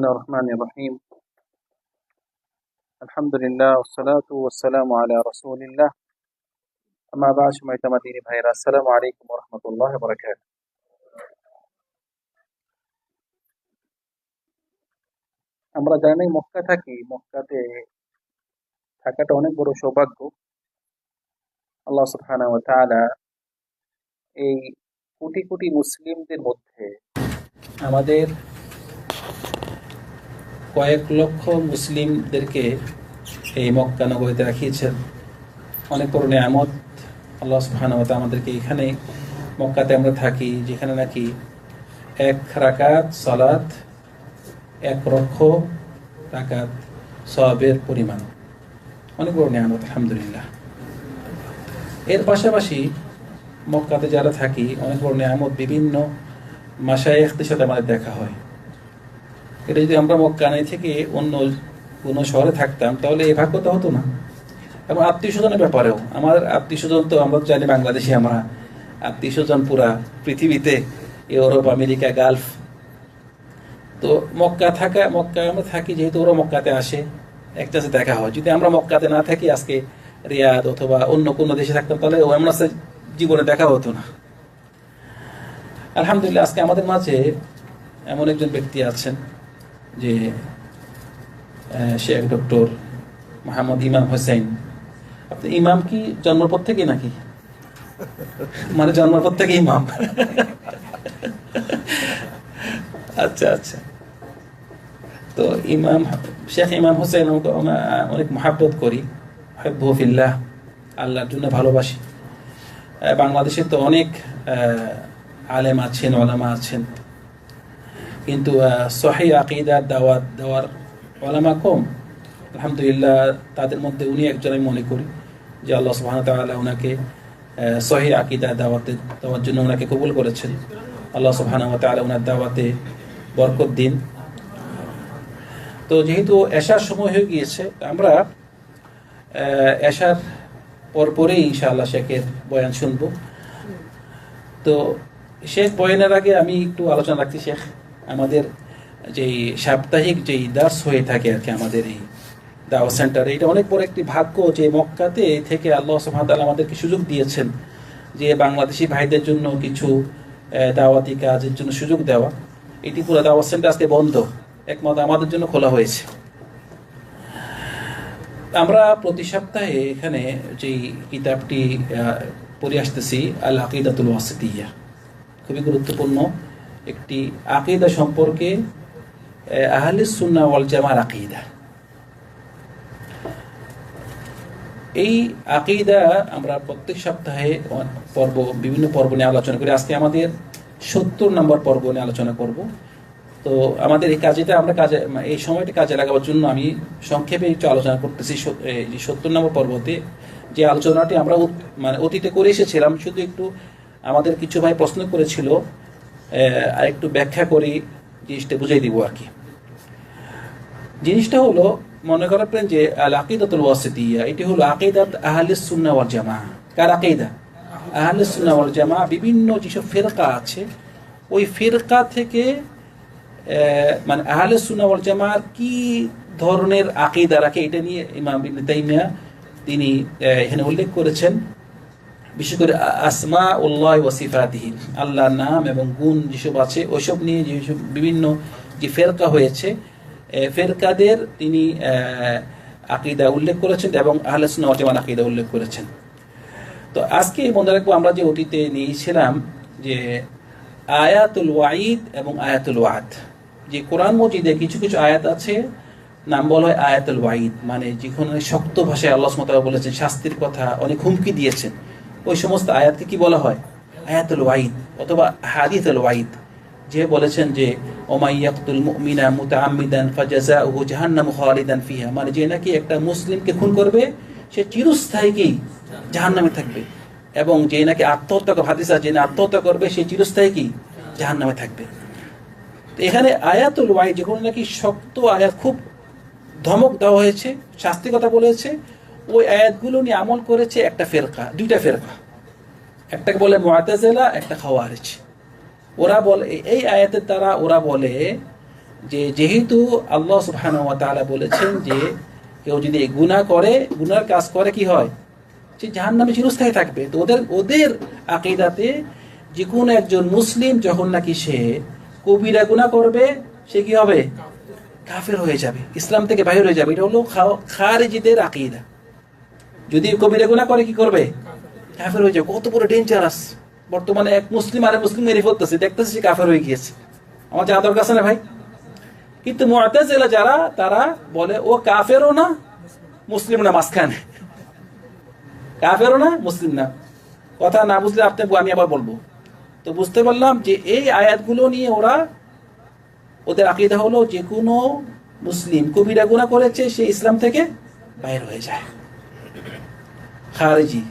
الله الرحمن الرحيم الحمد لله والصلاة والسلام على رسول الله أما بعد شمعت مدينة بهيرا السلام عليكم ورحمة الله وبركاته আমরা জানি মক্কা থাকি মক্কাতে থাকাটা অনেক বড় সৌভাগ্য আল্লাহ সুবহানাহু ওয়া তাআলা এই কোটি কোটি মুসলিমদের মধ্যে আমাদের কয়েক লক্ষ মুসলিমদেরকে এই মক্কা নগরীতে রাখিয়েছেন। অনেক বড় নিয়ামত। আল্লাহ তাআলা আমাদেরকে এখানে মক্কাতে আমরা থাকি, যেখানে নাকি এক রাকাত সালাত, এক লক্ষ রাকাত সবের পরিমাণ। অনেক বড় নিয়ামত, আলহামদুলিল্লাহ। এর পাশাপাশি মক্কাতে যারা থাকি, অনেক বড় নিয়ামত বিভিন্ন মাসায়েখদের সাথে আমাদের দেখা হয়। এটা যদি আমরা মক্কানে থেকে অন্য কোনো শহরে থাকতাম, তাহলে ভাগ্য তো হতো না। এবং আত্মীয় স্বজনের ব্যাপারেও। আমার আত্মীয় স্বজন তো আমরা জানি বাংলাদেশে, আমরা আত্মীয় স্বজন পুরা পৃথিবীতে, ইউরোপ, আমেরিকা, গালফ। তো মক্কা থাকা মক্কা আমরা থাকি, যেহেতু ওরা মক্কাতে আসে, একটা দেখা হয়। যদি আমরা মক্কাতে না থাকি, আজকে রিয়াদ অথবা অন্য কোনো দেশে থাকতাম, তাহলে ও সাথে জীবনে দেখা হতো না। আলহামদুলিল্লাহ, আজকে আমাদের মাঝে এমন একজন ব্যক্তি আছেন। যে শেখ ডক্টর মোহাম্মদ ইমাম হোসেন। আপনি ইমাম কি জন্মের পর থেকে নাকি? মানে জন্মের পর থেকে ইমাম। আচ্ছা আচ্ছা। তো ইমাম, শেখ ইমাম হোসেন অনেক মহাব্বত করি। হেব্বফিল্লাহ আল্লাহর জন্য ভালোবাসি। বাংলাদেশে তো অনেক আলেম আছেন, ওলামা আছেন। কিন্তু সহি আকিদার দাওয়াত দেওয়ার ওলামা কম। আলহামদুলিল্লাহ, তাদের মধ্যে উনি একজন আমি মনে করি, যে আল্লাহ সুবাহ তাআলা ওনাকে সহি আকিদা দাওয়াতে, দেওয়ার জন্য ওনাকে কবুল করেছেন। আল্লাহ সুবাহ তাআলা ওনার দাওয়াতে বরকত দিন। তো যেহেতু এশার সময় হয়ে গিয়েছে, আমরা এশার পরপরেই ইনশাআল্লাহ শেখের বয়ান শুনব। তো শেখ বয়ানের আগে আমি একটু আলোচনা রাখছি, শেখ। আমাদের যেই সাপ্তাহিক যেই দাস হয়ে থাকে আর কি আমাদের এই দাওয়া সেন্টার, এটা অনেক বড় একটি ভাগ্য যে মক্কাতে থেকে আল্লাহ সুবহানাহু আমাদেরকে সুযোগ দিয়েছেন যে বাংলাদেশি ভাইদের জন্য কিছু দাওয়াতি কাজের জন্য সুযোগ দেওয়া। এটি পুরো দাওয়া সেন্টার আজকে বন্ধ। একমাত্র আমাদের জন্য খোলা হয়েছে। আমরা প্রতি সপ্তাহে এখানে যেই কিতাবটি পড়ে আসতেছি আল আকিদাতুল ওয়াসিতিয়া। খুবই গুরুত্বপূর্ণ। একটি আকিদা সম্পর্কে আহ, আহলে ওয়াল জামার আকিদা। এই আকিদা আমরা প্রত্যেক সপ্তাহে পর্ব বিভিন্ন পর্ব নিয়ে আলোচনা করি। আজকে আমাদের সত্তর নম্বর পর্ব নিয়ে আলোচনা করব। তো আমাদের এই কাজেটা আমরা কাজে এই সময়টা কাজে লাগাবার জন্য আমি সংক্ষেপে একটু আলোচনা করতেছি। সত্তর নম্বর পর্বতে যে আলোচনাটি আমরা মানে অতীতে করে এসেছিলাম শুধু একটু আমাদের কিছু ভাই প্রশ্ন করেছিল আহ, আর একটু ব্যাখ্যা করি জিনিসটা বুঝাই দিব আর কি। জিনিসটা হলো মনে করেন যে আল আকিদাতুল ওয়াসিতিয়া এটি হলো আকিদাত আহলে সুন্নাহ ওয়াল জামাআহ কার আকিদা? আহলে সুন্নাহ ওয়াল জামাআহ বিভিন্ন যেসব ফিরকা আছে ওই ফিরকা থেকে মানে আহলে সুন্নাহ ওয়াল জামাআর কি ধরনের আকিদা রাখে এটা নিয়ে ইমাম ইবনে তাইমিয়া তিনি এখানে উল্লেখ করেছেন। বিশেষ করে আসমা উল্লাহ ওয়াসিফাতিহি আল্লাহর নাম এবং গুণ যেসব আছে, ওইসব নিয়ে যেসব বিভিন্ন যে ফেরকা হয়েছে ফেরকাদের তিনি আকিদা উল্লেখ করেছেন এবং আহলেসুন্নাহ ওয়াল জামাত আকিদা উল্লেখ করেছেন। তো আজকে মনে রাখব আমরা যে অতীতে নিয়েছিলাম যে আয়াতুল ওয়াইদ এবং আয়াতুল ওয়াদ, যে কোরআন মজিদে কিছু কিছু আয়াত আছে, নাম বলা হয় আয়াতুল ওয়াইদ মানে যেখানে শক্ত ভাষায় আল্লাহ সুবহানাহু বলেছেন, শাস্তির কথা, অনেক হুমকি দিয়েছেন। ওই সমস্ত আয়াতকে কি বলা হয়? আয়াতুল ওয়াইদ অথবা হাদিসুল ওয়াইদ যে বলেছেন যে ওমাইয়াকুল মুমিনা মুতাআম্মিদান ফাজাযাউহু জাহান্নামু খালিদান ফিহা মানে যে নাকি একটা মুসলিমকে খুন করবে, সে চিরস্থায়ী কি? জাহান্নামে থাকবে। এবং যে নাকি আত্মহত্যা হাদিসা যে আত্মহত্যা করবে, সে চিরস্থায়ী কি? জাহান্নামে থাকবে। এখানে আয়াতুল ওয়াই যেগুলো নাকি শক্ত আয়াত, খুব ধমক দেওয়া হয়েছে শাস্তি কথা বলেছে ওই আয়াতগুলো নিয়ে আমল করেছে একটা ফেরকা, দুইটা ফেরকা। একটাকে বলে মুআতাজিলা একটা খাওয়ারিজ। ওরা বলে, এই আয়াতের দ্বারা ওরা বলে যে যেহেতু আল্লাহ সুবহানাহু ওয়া তাআলা বলেছেন যে কেউ যদি গুনাহ করে গুনার কাজ করে কি হয়? সে জাহান্নামে চিরস্থায়ী থাকবে। তো ওদের ওদের আকিদাতে যে কোনো একজন মুসলিম যখন নাকি সে কবিরা গুনাহ করবে, সে কি হবে? কাফের হয়ে যাবে, ইসলাম থেকে বাইরে হয়ে যাবে। এটা হলো খারিজিদের আকিদা। যদি কবিরা গুনাহ করে, কি করবে? কাফের হয়ে যাবে। কত বড় ডেঞ্জারাস বর্তমানে এক মুসলিম আরে মুসলিম মেরে ফেলতেছে। দেখতেছে সে কাফের হয়ে গিয়েছে। আমার জানা দরকার আছে না ভাই? কিন্তু মুআতাজিলা যারা, তারা বলে, ও কাফেরও না মুসলিম না। মাঝখানে। কাফেরও না, মুসলিম না। কথা না বুঝলে আপনি আমি আবার বলব। তো বুঝতে পারলাম যে এই আয়াতগুলো নিয়ে ওরা, ওদের আকিদা হলো যে কোনো মুসলিম কবিরা গুনাহ করেছে, সে ইসলাম থেকে বাইর হয়ে যায়। খারেজি।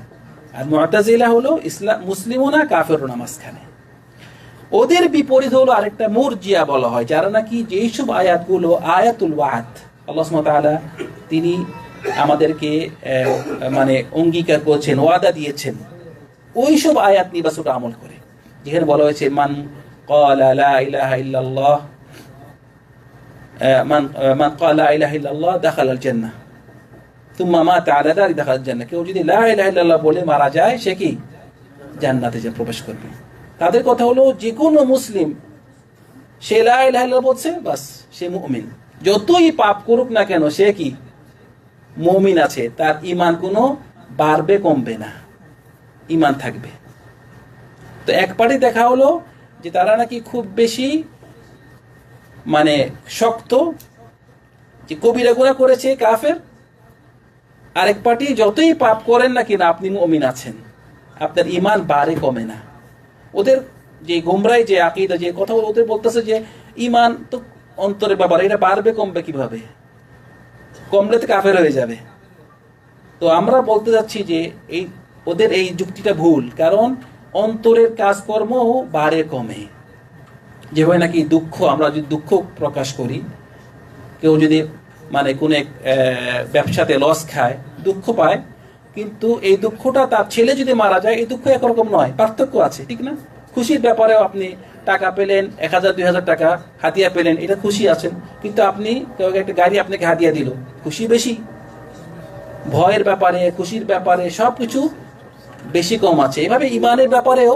আর মতাজিলা হলো ইসলাম, মুসলিমও না, কাফেরও না মাঝখানে। ওদের বিপরীত হলো আরেকটা মুরজিয়া বলা হয়, যারা নাকি যেইসব আয়াতগুলো, আয়াতুল ওয়াহাত আল্লাহ সুমতালা তিনি আমাদেরকে মানে অঙ্গীকার করছেন, ওয়াদা দিয়েছেন। ওইসব আয়াত নির্বাচনটা আমল করে। যেখানে বলা হয়েছে, মান মান মান কালা ইলাহ ইল্লাল্লাহ তুম্মা মা তাহলে তারই দেখা জান্না কেউ যদি লাহ বলে মারা যায়, সে কি? জান্নাতে যে প্রবেশ করবে। তাদের কথা হলো যে কোনো মুসলিম, সে লাহ বলছে, বাস, সে মুমিন। যতই পাপ করুক না কেন, সে কি? মমিন আছে। তার ইমান কোনো বাড়বে, কমবে না। ইমান থাকবে। তো এক পার্টি দেখা হলো যে তারা নাকি খুব বেশি মানে শক্ত, যে কবিরা গুণা করেছে, কাফের। আরেক পার্টি যতই পাপ করেন না কিনা, আপনি মুমিন আছেন। আপনার ইমান বাড়ে কমে না। ওদের যে গোমরাই, যে আকিদা, যে কথা ওদের বলতেছে যে ইমান তো অন্তরে বাবার এটা বাড়বে, কমবে কীভাবে? কমলে তো কাফের হয়ে যাবে। তো আমরা বলতে যাচ্ছি যে এই, ওদের এই যুক্তিটা ভুল, কারণ অন্তরের কাজকর্ম বাড়ে কমে। যেভাবে নাকি দুঃখ, আমরা যদি দুঃখ প্রকাশ করি, কেউ যদি মানে কোন এক ব্যবসাতে লস খায়, দুঃখ পায়। কিন্তু এই দুঃখটা তার ছেলে যদি মারা যায়, এই দুঃখ একরকম নয়, পার্থক্য আছে, ঠিক না? খুশির ব্যাপারেও আপনি টাকা পেলেন, এক হাজার, দুই হাজার টাকা হাতিয়া পেলেন, এটা খুশি আছেন। কিন্তু আপনি, কেউ একটা গাড়ি আপনাকে হাতিয়া দিল, খুশি বেশি। ভয়ের ব্যাপারে, খুশির ব্যাপারে সবকিছু বেশি কম আছে। এভাবে ইমানের ব্যাপারেও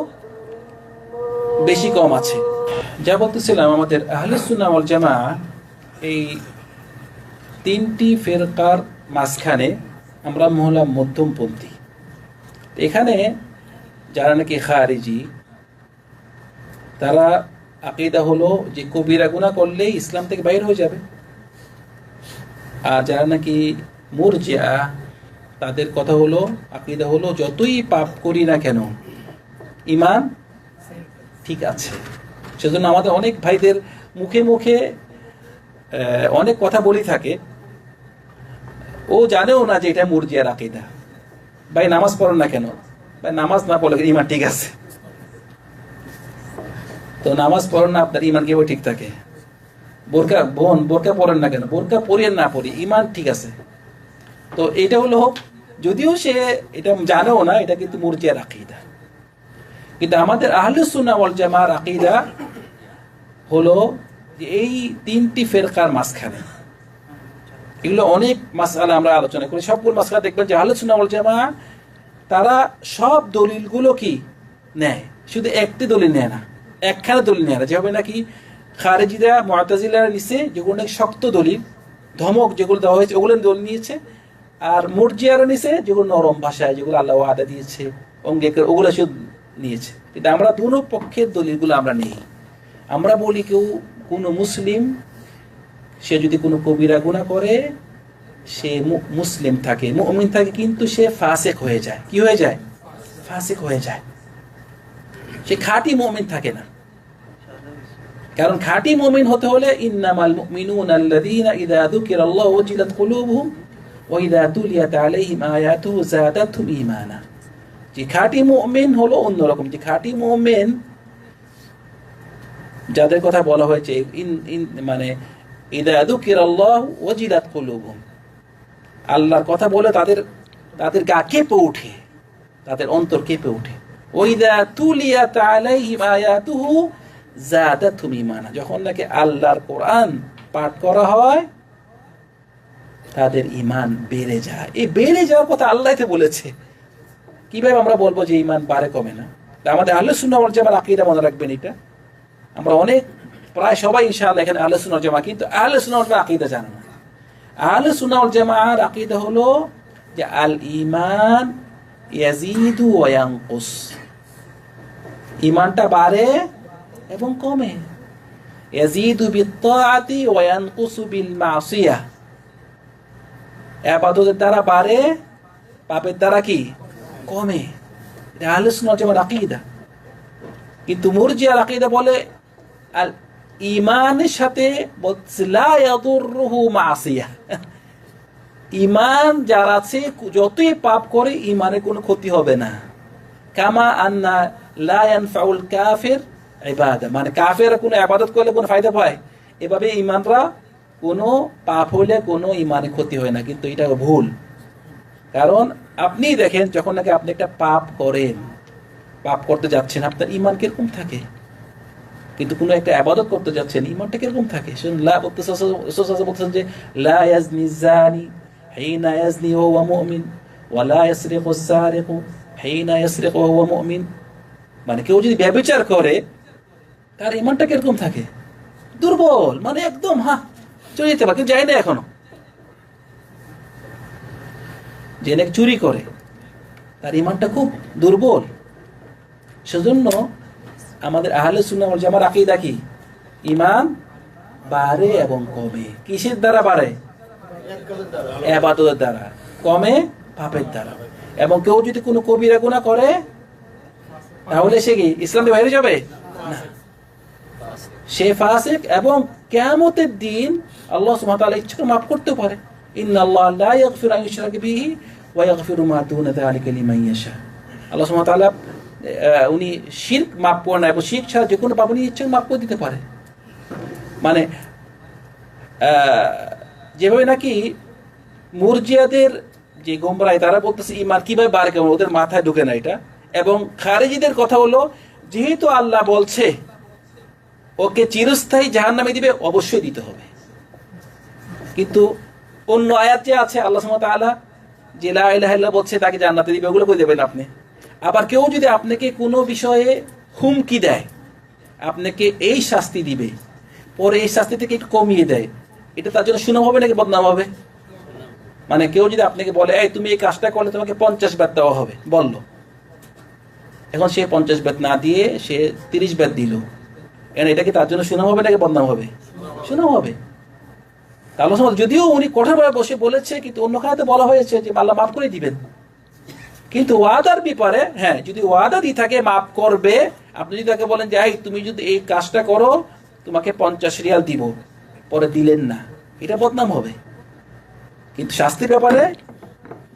বেশি কম আছে। যা বলতেছিলাম আমাদের আহলে সুন্নাহ ওয়াল জামা এই তিনটি ফেরকার মাঝখানে আমরা মহলা মধ্যমপন্থী। এখানে যারা নাকি খারিজি, তারা আকিদা হলো যে কবিরা গুনাহ করলেই ইসলাম থেকে বাইর হয়ে যাবে। আর যারা নাকি মুরজিয়া, তাদের কথা হলো, আকিদা হলো যতই পাপ করি না কেন ইমান ঠিক আছে। সেজন্য আমাদের অনেক ভাইদের মুখে মুখে অনেক কথা বলি থাকে। ও জানেও না যে এটা মুরজিয়ার আকিদা। ভাই, নামাজ পড়েন না কেন? ভাই, নামাজ না পড়লে ইমান ঠিক আছে। তো নামাজ পড়েন না, আপনার ইমান কেউ ঠিক থাকে? বোরকা, বোন, বোরকা পড়েন না কেন? বোরকা পরিয়ে না পড়ি ইমান ঠিক আছে। তো এটা হলো, যদিও সে এটা জানেও না, এটা কিন্তু মুরজিয়ার আকিদা। কিন্তু আমাদের আহলুস সুন্নাহ ওয়াল জামার আকিদা হলো এই তিনটি ফেরকার মাঝখানে। এগুলো অনেক মাসআলা আমরা আলোচনা করি। সবগুলো মাসআলা দেখবেন যে আলোচনা ওয়াল জামা তারা সব দলিলগুলো কি নেয়? শুধু একটি দলিল নেয় না, একখানে দলিল নেয় না। যেভাবে নাকি খারেজিরা, মুআতাজিলারা নিছে যেগুলো নাকি শক্ত দলিল, ধমক যেগুলো দেওয়া হয়েছে, ওগুলো দলিল নিয়েছে। আর মর্জিয়ারা নিছে যেগুলো নরম ভাষায়, যেগুলো আল্লাহ আদা দিয়েছে অঙ্গীকার ওগুলো শুধু নিয়েছে। কিন্তু আমরা দুনো পক্ষের দলিলগুলো আমরা নেই। আমরা বলি কেউ কোনো মুসলিম সে যদি কোনো কবিরা গুণা করে, সে মুসলিম থাকে, মুমিন থাকে, কিন্তু সে ফাসেক হয়ে যায়। কি হয়ে যায়? ফাসেক হয়ে যায়। সে খাঁটি মুমিন থাকে না। কারণ খাঁটি মুমিন হতে হলে ইন্নামাল মুমিনুন আল্লাযীনা ইযা যুকিরাল্লাহু ওয়াজিলাত কুলুবুহুম ওয়া ইযা তুলিয়াত আলাইহিম আয়াতুহু যাদাতহুম ঈমানা। যে খাঁটি মুমিন হলো অন্যরকম। যে খাঁটি মুমিন, যাদের কথা বলা হয়েছে, ইন ইন মানে আল্লাহর কথা বলে তাদের তাদের গা কেঁপে ওঠে। তাদের অন্তর কেঁপে ওঠে। ওইদা যখন নাকি আল্লাহর কোরআন পাঠ করা হয়, তাদের ইমান বেড়ে যায়। এই বেড়ে যাওয়ার কথা আল্লাহতে বলেছে। কীভাবে আমরা বলব যে ইমান বাড়ে কমে না? আমাদের আল্লাহ ওয়াল জামার আকিদা মনে রাখবেন এটা। আমরা অনেক প্রায় সবাই ইনশাআল্লাহ এখানে আল্লাহ সুন্না জামা কিন্তু আল্লাহ সুন্না ওয়াল আকিদা জানে না। আহলে সুন্নাহ ওয়াল জামাআর আকীদা হলো যে আল ঈমান ইয়াজিদু ওয়া ইয়ানকুস। ঈমানটা বাড়ে এবং কমে। ইয়াজিদু বিত্তাআতি ওয়া ইয়ানকুসু বিল মাসিয়াহ ইবাদতের দ্বারা বাড়ে, পাপের দ্বারা কি? কমে। এটা আহলে সুন্নাহ ওয়াল জামাআর আকীদা। কিন্তু মুরজিয়ার আকীদা বলে আল ইমানের সাথে ইমান যার আছে, যতই পাপ করে, ইমানের কোনো ক্ষতি হবে না। কামা আন্না লা ইয়ানফাউল কাফির মানে কাফের কোনো ইবাদত করলে কোনো ফায়দা পায়? এভাবে ইমানরা কোনো পাপ হলে কোনো ইমানের ক্ষতি হয় না, কিন্তু এটা ভুল। কারণ আপনি দেখেন, যখন নাকি আপনি একটা পাপ করেন, পাপ করতে যাচ্ছেন, আপনার ইমান কীরকম থাকে? কিন্তু কোনো একটা আবাদত করতে যাচ্ছেন, ইমানটা কীরকম থাকে? লা বলতেছেন যে, লা ইয়াজনি জানি ইয়াজনি ওয়া মুমিন, ওয়া লা ইয়াসরিকু সারিকু ইয়াসরিকু ওয়া মুমিন। মানে কেউ যদি ব্যভিচার করে, তার ইমানটা কীরকম থাকে? দুর্বল মানে একদম হ্যাঁ চলে যেতে পারে, কিন্তু যায় না এখনও। যে চুরি করে, তার ইমানটা খুব দুর্বল। সেজন্য আমাদের আহলে সুন্নাহ ওয়াল আমার আকীদা কি? ইমান বাড়ে এবং কমে। কিসের দ্বারা বাড়ে? ইবাদতের দ্বারা। কমে পাপের দ্বারা। এবং কেউ যদি কোনো কবিরা গুনাহ করে, তাহলে সে কি, ইসলাম বাইরে যাবে? সে ফাসিক এবং কিয়ামতের দিন আল্লাহ সুবহানাহু ইচ্ছা করে মাফ করতে পারে। ইন্নাল্লাহ লা ইয়াগফিরু আন ইউশরাকা বিহি ওয়া ইয়াগফিরু মা দুনা যালিকা লিমান ইয়াশা। আল্লাহ সুবহানাহু উনি শিরক মাপ করে না, এবং শিরক ছাড়া যে কোনো পাপ উনি ইচ্ছা মাফ করে দিতে পারে। মানে যেভাবে নাকি মুরজিয়াদের যে গোমরাই তারা বলতেছে ইমান কীভাবে বাড়ে কেমন? ওদের মাথায় ঢুকে না এটা। এবং খারেজিদের কথা হলো, যেহেতু আল্লাহ বলছে, ওকে চিরস্থায়ী জাহান নামে দিবে, অবশ্যই দিতে হবে। কিন্তু অন্য আয়াত যে আছে, আল্লাহ সুবহানাহু ওয়া যে লা ইলাহা ইল্লাল্লাহ বলছে, তাকে জান্নাতে দিবে, ওগুলো করে দেবেন আপনি? আবার কেউ যদি আপনাকে কোনো বিষয়ে হুমকি দেয়, আপনাকে এই শাস্তি দিবে, পরে এই শাস্তি থেকে একটু কমিয়ে দেয়, এটা তার জন্য সুনাম হবে নাকি বদনাম হবে? মানে কেউ যদি আপনাকে বলে, এই, তুমি এই কাজটা করলে তোমাকে পঞ্চাশ ব্যাট দেওয়া হবে। বলল। এখন সে পঞ্চাশ ব্যাট না দিয়ে সে তিরিশ ব্যাট দিল। এখন এটা কি তার জন্য সুনাম হবে নাকি বদনাম হবে? সুনাম হবে। তাহলে যদিও উনি কঠোরভাবে বসে বলেছে, কিন্তু অন্য খাতে বলা হয়েছে যে আল্লাহ মাফ করে দিবেন। কিন্তু ওয়াদার ব্যাপারে হ্যাঁ যদি ওয়াদা দিয়ে থাকে, মাফ করবে। আপনি যদি তাকে বলেন যে এই তুমি যদি এই কাজটা করো, তোমাকে পঞ্চাশ রিয়াল দিব। পরে দিলেন না। এটা বদনাম হবে। কিন্তু শাস্তির ব্যাপারে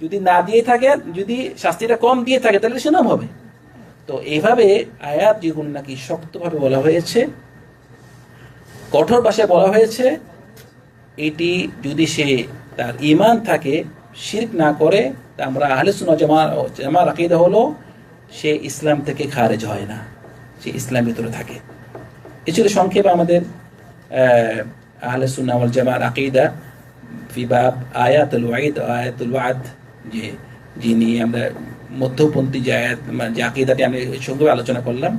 যদি না দিয়ে থাকে, যদি শাস্তিটা কম দিয়ে থাকে, তাহলে সুনাম হবে। তো এইভাবে আয়াত যেগুলো নাকি শক্তভাবে বলা হয়েছে, কঠোর ভাষায় বলা হয়েছে, এটি যদি সে তার ইমান থাকে শিরক না করে আমরা আহলে সুন্নাহ জামা জামার আকিদা হলো সে ইসলাম থেকে খারেজ হয় না সে ইসলাম ভিতরে থাকে। এ ছিল সংক্ষেপে আমাদের আহ, আহলে সুন্নাহ ওয়াল জামার আকিদা ফিবাব আয়াতুল ওয়াইদ আয়াতুল ওয়াদ যে যিনি আমরা মধ্যপন্থী যে আয়াত মানে যে আকিদাটি আমি সঙ্গে আলোচনা করলাম।